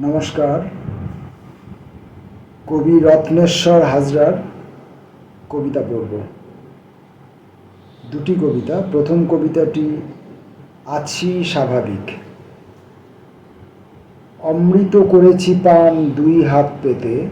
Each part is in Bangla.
নমস্কার। কবি রত্নেশ্বর হাজরার কবিতা পড়ব। দুটি কবিতা। প্রথম কবিতাটি, আছি স্বাভাবিক। অমৃত করেছি পান দুই হাত পেতে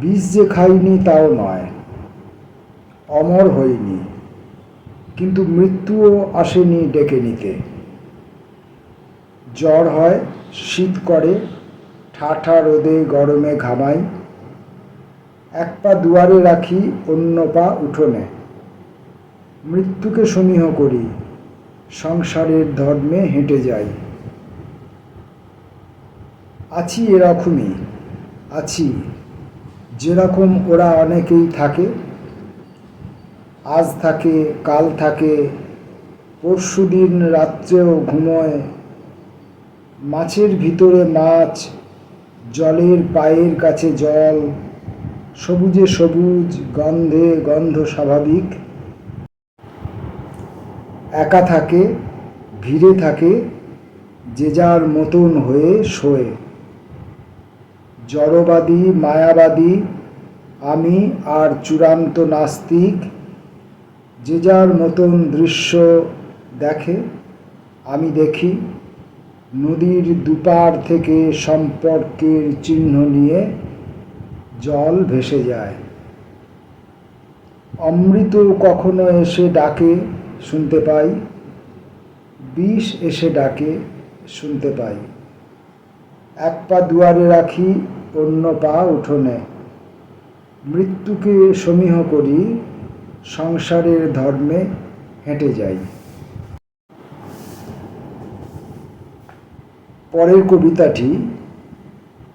বিষ যে খাইনি তাও নয়, অমর হইনি, কিন্তু মৃত্যুও আসেনি ডেকে নিতে। জ্বর হয় শীত করে, ঠাঠা রোদে গরমে ঘামাই, এক পা দুয়ারে রাখি, অন্য পা উঠোনে। মৃত্যুকে সমীহ করি, সংসারের ধর্মে হেঁটে যাই। আছি এরকমই, আছি, যেরকম ওরা অনেকেই থাকে, আজ থাকে, কাল থাকে, পরশুদিন রাত্রেও ঘুমোয় মাছের ভিতরে মাছ, জলের পায়ের কাছে জল, সবুজে সবুজ, গন্ধে গন্ধ স্বাভাবিক। একা থাকে, ভিড়ে থাকে, যে যার মতন হয়ে শোয়ে। জড়বাদী, মায়াবাদী, আমি আর চূড়ান্ত নাস্তিক, যে যার মতন দৃশ্য দেখে, আমি দেখি। নদীর দুপার থেকে সম্পর্কের চিহ্ন নিয়ে জল ভেসে যায়। অমৃত কখনো এসে ডাকে, শুনতে পাই। বিষ এসে ডাকে, শুনতে পাই। এক পা দুয়ারে রাখি, অন্য পা উঠোনে। মৃত্যুকে সমীহ করি, সংসারের ধর্মে হেঁটে যাই। পরের কবিতাটি,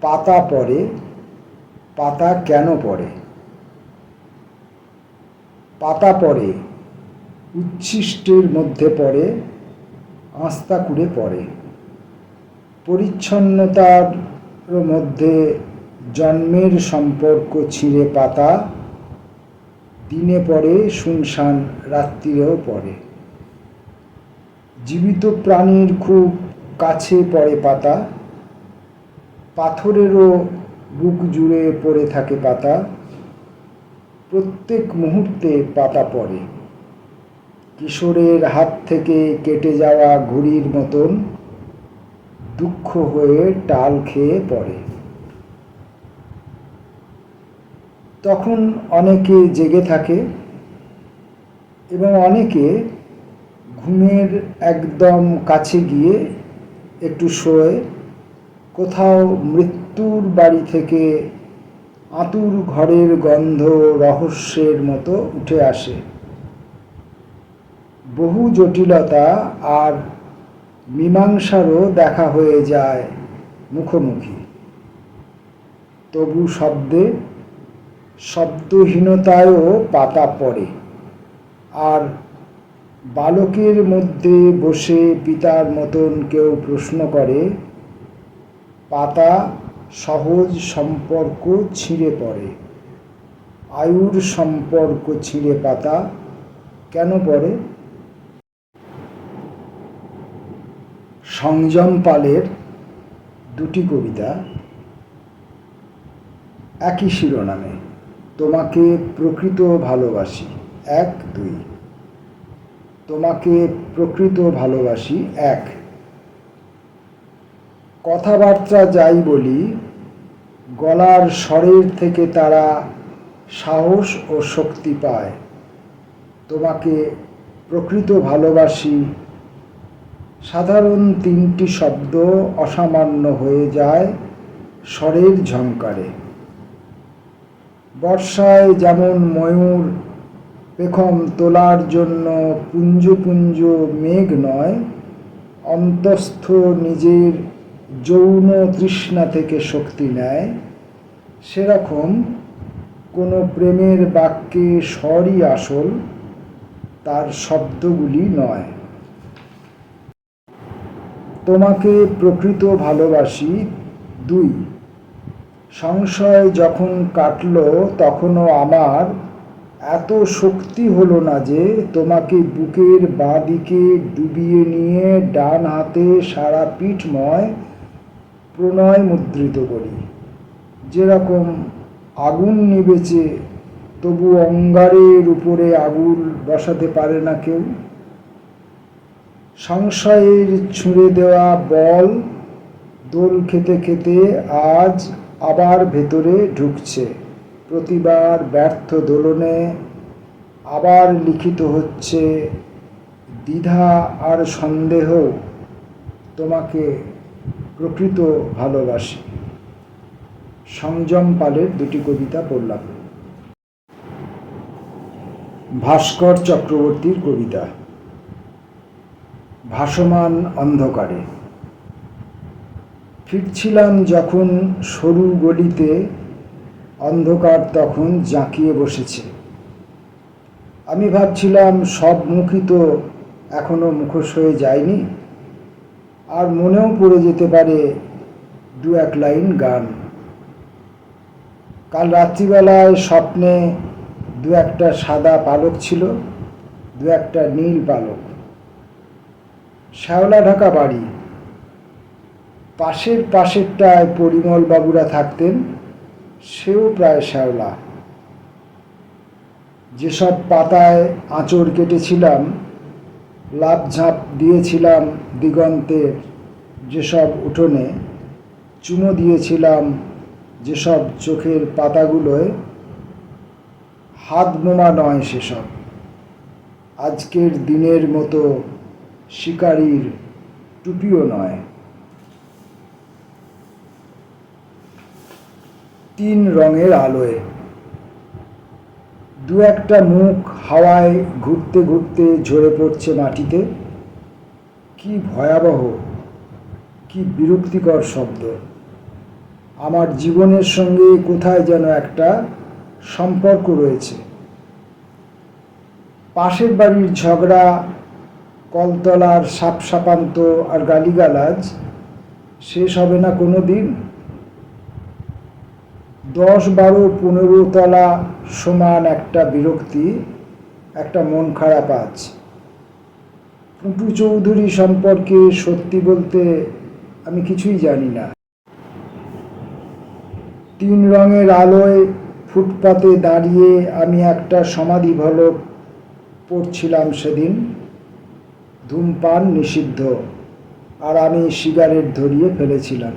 পাতা পড়ে, পাতা কেন পড়ে? পাতা পড়ে, উচ্ছিষ্টের মধ্যে পড়ে, আস্তা কুড়ে পড়ে। পরিচ্ছন্নতার মধ্যে জন্মের সম্পর্ক ছিঁড়ে পাতা, দিনে পড়ে, শুনশান রাত্রিরেও পড়ে। জীবিত প্রাণীর খুব কাছে পড়ে পাতা, পাথরেরও বুক জুড়ে পড়ে থাকে পাতা, প্রত্যেক মুহূর্তে পাতা পড়ে। কিশোরের হাত থেকে কেটে যাওয়া ঘুড়ির মতন দুঃখ হয়ে টাল খেয়ে পড়ে। তখন অনেকে জেগে থাকে এবং অনেকে ঘুমের একদম কাছে গিয়ে একটু শোয়। কোথাও মৃত্যুর বাড়ি থেকে আতুর ঘরের গন্ধ রহস্যের মতো উঠে আসে। বহু জটিলতা আর মীমাংসারও দেখা হয়ে যায় মুখোমুখি। তবু শব্দে শব্দহীনতায়ও পাতা পড়ে। আর বালকের মধ্যে বসে পিতার মতন কেউ প্রশ্ন করে, পাতা সহজ সম্পর্ক ছিঁড়ে পড়ে। আয়ুর সম্পর্ক ছিঁড়ে পাতা কেন পড়ে? সংযম পালের দুটি কবিতা। একই শিরোনামে, তোমাকে প্রকৃত ভালোবাসি। এক, দুই। তোমাকে প্রকৃত ভালোবাসি, এক। কথাবার্তা যাই বলি, গলার স্বরের থেকে তারা সাহস ও শক্তি পায়। তোমাকে প্রকৃত ভালোবাসি, সাধারণ তিনটি শব্দ অসামান্য হয়ে যায় স্বরের ঝঙ্কারে বর্ষায় যেমন ময়ূর পেখম তোলার জন্য পুঞ্জ পুঞ্জ মেঘ নয়, অন্তস্থ নিজের যৌন তৃষ্ণা থেকে শক্তি নেয়। সেরকম কোনো প্রেমের বাক্যে স্বরই আসল, তার শব্দগুলি নয়। তোমাকে প্রকৃত ভালোবাসি দুই। সংশয় যখন কাটল, তখনও আমার এত শক্তি হলো না যে তোমাকে বুকের বাঁ দিকে ডুবিয়ে নিয়ে ডান হাতে সারা পিঠময় প্রণয় মুদ্রিত করি। যেরকম আগুন নিবেছে তবু অঙ্গারের উপরে আগুন বসাতে পারে না কেউ। সংশয়ের ছুঁড়ে দেওয়া বল দোল খেতে খেতে আজ আবার ভেতরে ঢুকছে। প্রতিবার ব্যর্থ দোলনে আবার লিখিত হচ্ছে, দ্বিধা আর সন্দেহ তোমাকে প্রকৃত ভালোবাসি। সংযম পালের দুটি কবিতা পড়লাম। ভাস্কর চক্রবর্তীর কবিতা, ভাসমান অন্ধকারে। ফিরছিলাম যখন সরু গলিতে অন্ধকার তখন জাঁকিয়ে বসেছে। আমি ভাবছিলাম, সব মুখই তো এখনও মুখোশ হয়ে যায়নি। আর মনেও পড়ে যেতে পারে দু এক লাইন গান। কাল রাত্রিবেলায় স্বপ্নে দু একটা সাদা পালক ছিল, দু একটা নীল পালক। শ্যাওলা ঢাকা বাড়ি। পাশের পাশেরটায় পরিমল বাবুরা থাকতেন। সেও প্রায় শ্যাওলা। যেসব পাতায় আঁচড় কেটেছিলাম লাভ ঝাঁপ দিয়েছিলাম দিগন্তের যেসব উঠোনে চুমো দিয়েছিলাম যেসব চোখের পাতাগুলোয় হাত বোমা নয় সেসব। আজকের দিনের মতো শিকারীর টুপিও নয়। তিন রঙের আলোয়। দু একটা মুখ হাওয়ায় ঘুরতে ঘুরতে ঝরে পড়ছে মাটিতে। কি ভয়াবহ, কি বিরক্তিকর শব্দ। আমার জীবনের সঙ্গে কোথায় যেন একটা সম্পর্ক রয়েছে। পাশের বাড়ির ঝগড়া, কলতলার সাপ সাপান্ত আর গালিগালাজ শেষ হবে না কোনো দিন? দশ বারো পনেরো তলা সমান একটা বিরক্তি, একটা মন খারাপ আজ। পুটু চৌধুরী সম্পর্কে সত্যি বলতে আমি কিছুই জানি না। তিন রঙের আলোয় ফুটপাতে দাঁড়িয়ে আমি একটা সমাধি ভলক পড়ছিলাম সেদিন। ধূমপান নিষিদ্ধ, আর আমি সিগারেট ধরিয়ে ফেলেছিলাম।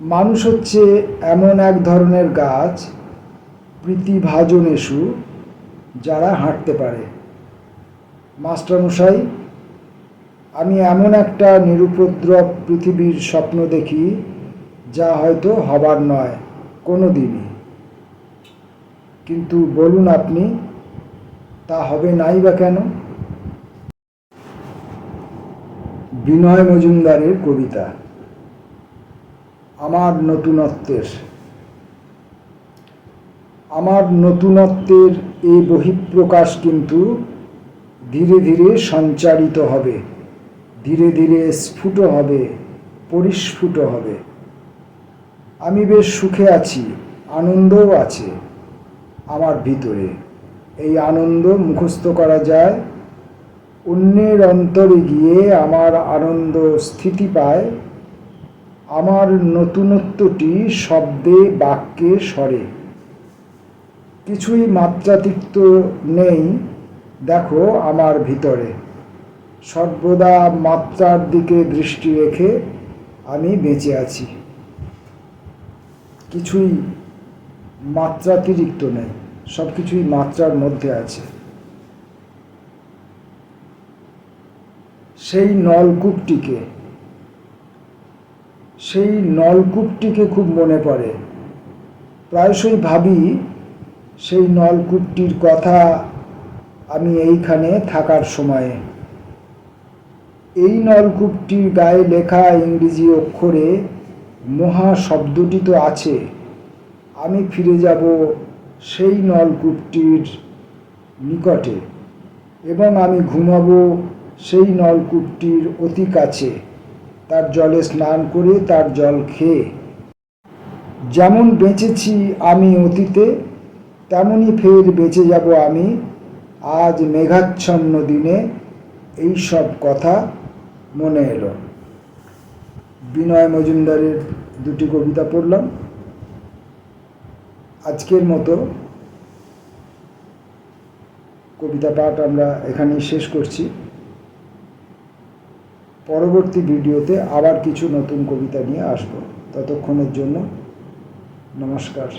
মানুষ হচ্ছে এমন এক ধরনের গাছ প্রীতিভাজন এসু যারা হাঁটতে পারে। মাস্টারমশাই, আমি এমন একটা নিরুপদ্রব পৃথিবীর স্বপ্ন দেখি যা হয়তো হবার নয় কোনো দিনই কিন্তু বলুন আপনি, তা হবে নাই বা কেন? বিনয় মজুমদারের কবিতা। আমার নতুনত্বের। আমার নতুনত্বের এই বহিঃপ্রকাশ কিন্তু ধীরে ধীরে সঞ্চারিত হবে, ধীরে ধীরে স্ফুট হবে, পরিস্ফুট হবে। আমি বেশ সুখে আছি, আনন্দও আছে আমার ভিতরে। এই আনন্দ মুখস্থ করা যায়, অন্যের অন্তরে গিয়ে আমার আনন্দ স্থিতি পায় আমার নতুনত্বটি শব্দে বাক্যে স্বরে। কিছুই মাত্রাতিক্ত নেই, দেখো আমার ভিতরে। সর্বদা মাত্রার দিকে দৃষ্টি রেখে আমি বেঁচে আছি। কিছুই মাত্রাতিরিক্ত নেই সব কিছুই মাত্রার মধ্যে আছে। সেই নলকূপটিকে সেই নলকূপটিকে খুব মনে পড়ে। প্রায়শই ভাবি, সেই নলকূপটির কথা আমি এইখানে থাকার সময়ে। এই নলকূপটির গায়ে লেখা ইংরেজি অক্ষরে মহা শব্দটি তো আছে। আমি ফিরে যাব সেই নলকূপটির নিকটে এবং আমি ঘুমাবো সেই নলকূপটির অতি কাছে। তার জলে স্নান করে তার জল খেয়ে। যেমন বেঁচেছি আমি অতীতে তেমনই ফের বেঁচে যাব আমি আজ মেঘাচ্ছন্ন দিনে। এই সব কথা মনে এলো। বিনয় মজুমদারের দুটি কবিতা পড়লাম। আজকের মতো কবিতা পাঠ আমরা এখানেই শেষ করছি। পরবর্তী ভিডিওতে আবার কিছু নতুন কবিতা নিয়ে আসব। ততক্ষণের জন্য নমস্কার।